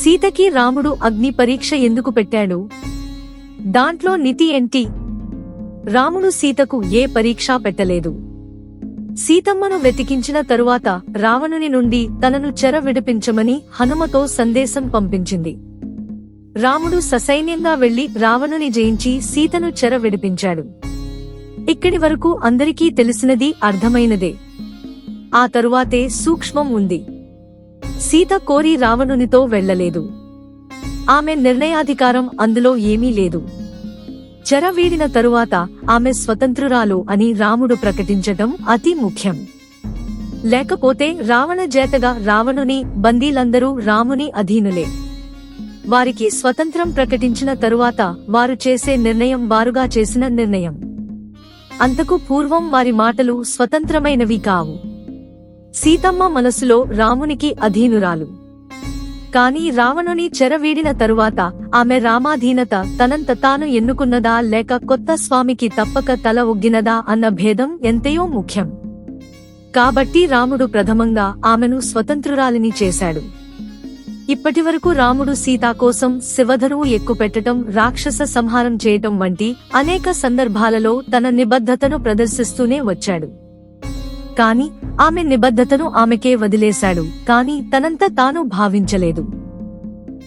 సీతకి రాముడు అగ్ని పరీక్ష ఎందుకు పెట్టాడు? దాంట్లో నితి ఏంటి? రాముడు సీతకు ఏ పరీక్ష పెట్టలేదు. సీతమ్మను వెతికించిన తరువాత రావణుని నుండి తనను చెర విడిపించమని హనుమతో సందేశం పంపించింది. రాముడు ససైన్యంగా వెళ్ళి రావణుని జయించి సీతను చెర విడిపించాడు. ఇక్కడి వరకు అందరికీ తెలిసినది అర్థమైనదే. ఆ తరువాతే సూక్ష్మం ఉంది. సీత కోరి రావణునితో వెళ్ళలేదు ఆమె నిర్ణయాధికారం అందులో ఏమీ లేదు. చెర వీడిన తరువాత ఆమె స్వతంత్రురాలు అని రాముడు ప్రకటించటం అతి ముఖ్యం. లేకపోతే రావణ జేతగా రావణుని బందీలందరూ రాముని అధీనులే. వారికి స్వతంత్రం ప్రకటించిన తరువాత వారు చేసే నిర్ణయం వారుగా చేసిన నిర్ణయం. అంతకు పూర్వం వారి మాటలు స్వతంత్రమైనవి కావు. సీతమ్మ మనసులో రామునికి అధీనురాలు. కాని రావణుని చెరవీడిన తరువాత ఆమె రామాధీనత తనంత తాను ఎన్నుకున్నదా లేక కొత్త స్వామికి తప్పక తల ఒగ్గినదా అన్న భేదం ఎంతయో ముఖ్యం. కాబట్టి రాముడు ప్రథమంగా ఆమెను స్వతంత్రురాలిని చేశాడు. ఇప్పటివరకు రాముడు సీతా కోసం శివధరువు ఎక్కుపెట్టటం రాక్షస సంహారం చేయటం వంటి అనేక సందర్భాలలో తన నిబద్ధతను ప్రదర్శిస్తూనే వచ్చాడు. కాని ఆమె నిబద్ధతను ఆమెకే వదిలేశాడు కాని తనంత తాను భావించలేదు.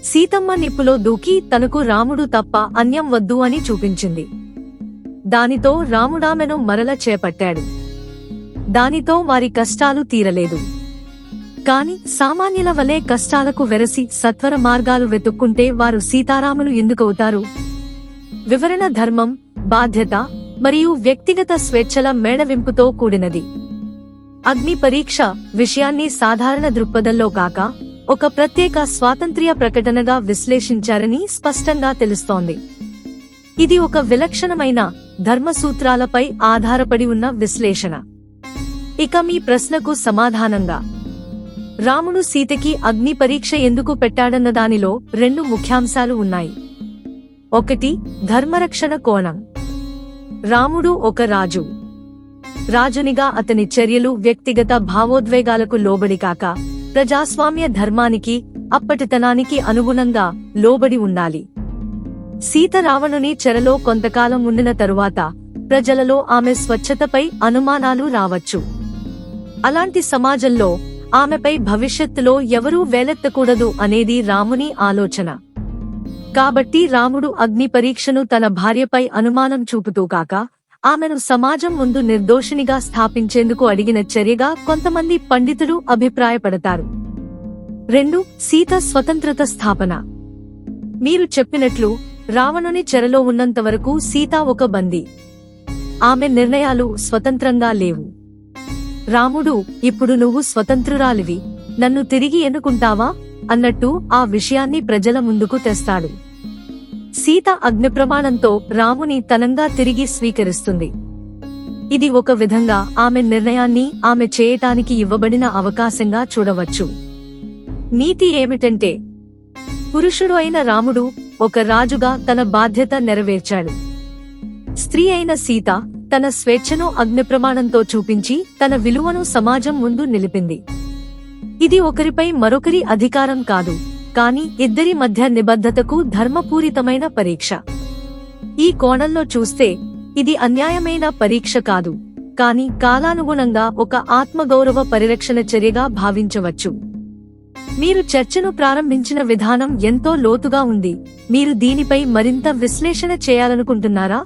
సీతమ్మ నిప్పులో దూకి తనకు రాముడు తప్ప అన్యం వద్దు అని చూపించింది. దానితో రాముడామెను మరల చేపట్టాడు. దానితో వారి కష్టాలు తీరలేదు. కాని సామాన్యుల వలె కష్టాలకు వెరసి సత్వర మార్గాలు వెతుక్కుంటే వారు సీతారాములు ఎందుకవుతారు? వివరణ ధర్మం బాధ్యత మరియు వ్యక్తిగత స్వేచ్ఛల మేళవింపుతో కూడినది. అగ్ని పరీక్ష విషయాన్ని సాధారణ దృక్పథంలో కాక ఒక ప్రత్యేక స్వాతంత్ర్య ప్రకటనగా విశ్లేషించారని స్పష్టంగా తెలుస్తోంది. ఇది ఒక విలక్షణమైన ధర్మసూత్రాలపై ఆధారపడి ఉన్న విశ్లేషణ. ఇక మీ ప్రశ్నకు సమాధానంగా. రాముడు సీతకి అగ్ని పరీక్ష ఎందుకు పెట్టాడన్న దానిలో రెండు ముఖ్యాంశాలు ఉన్నాయి. ఒకటి ధర్మరక్షణ కోణం. రాముడు ఒక రాజు. రాజునిగా అతని చర్యలు వ్యక్తిగత భావోద్వేగాలకు లోబడి కాక ప్రజాస్వామ్య ధర్మానికి అప్పటితనానికి అనుగుణంగా లోబడి ఉండాలి. సీత రావణుని చెరలో కొంతకాలం ఉండిన తరువాత ప్రజలలో ఆమె స్వచ్ఛతపై అనుమానాలు రావచ్చు. అలాంటి సమాజంలో ఆమెపై భవిష్యత్తులో ఎవరూ వేలెత్తకూడదు అనేది రాముని ఆలోచన. కాబట్టి రాముడు అగ్ని పరీక్షను తన భార్యపై అనుమానం చూపుతూ కాక ఆమెను సమాజం ముందు నిర్దోషినిగా స్థాపించేందుకు అడిగిన చర్యగా కొంతమంది పండితులు అభిప్రాయపడతారు. రెండు సీత స్వతంత్రత స్థాపన. మీరు చెప్పినట్లు రావణుని చెరలో ఉన్నంత వరకు సీత ఒక బందీ. ఆమె నిర్ణయాలు స్వతంత్రంగా లేవు. రాముడు ఇప్పుడు నువ్వు స్వతంత్రురాలివి. నన్ను తిరిగి ఎన్నుకుంటావా? అన్నట్టు ఆ విషయాన్ని ప్రజల ముందుకు తెస్తాడు. సీత అగ్నిప్రమాణంతో రాముని తనంగా తిరిగి స్వీకరిస్తుంది. ఇది ఒక విధంగా ఆమె నిర్ణయాన్ని ఆమె చేయటానికి ఇవ్వబడిన అవకాశంగా చూడవచ్చు. నీతి ఏమిటంటే పురుషుడు అయిన రాముడు ఒక రాజుగా తన బాధ్యత నెరవేర్చాడు. స్త్రీ అయిన సీత తన స్వేచ్ఛను అగ్నిప్రమాణంతో చూపించి తన విలువను సమాజం ముందు నిలిపింది. ఇది ఒకరిపై మరొకరి అధికారం కాదు. కానీ ఇద్దరి మధ్య నిబద్ధతకు ధర్మపూరితమైన పరీక్ష. ఈ కోణంలో చూస్తే ఇది అన్యాయమైన పరీక్ష కాదు. కాని కాలానుగుణంగా ఒక ఆత్మగౌరవ పరిరక్షణ చర్యగా భావించవచ్చు. మీరు చర్చను ప్రారంభించిన విధానం ఎంతో లోతుగా ఉంది. మీరు దీనిపై మరింత విశ్లేషణ చేయాలనుకుంటున్నారా?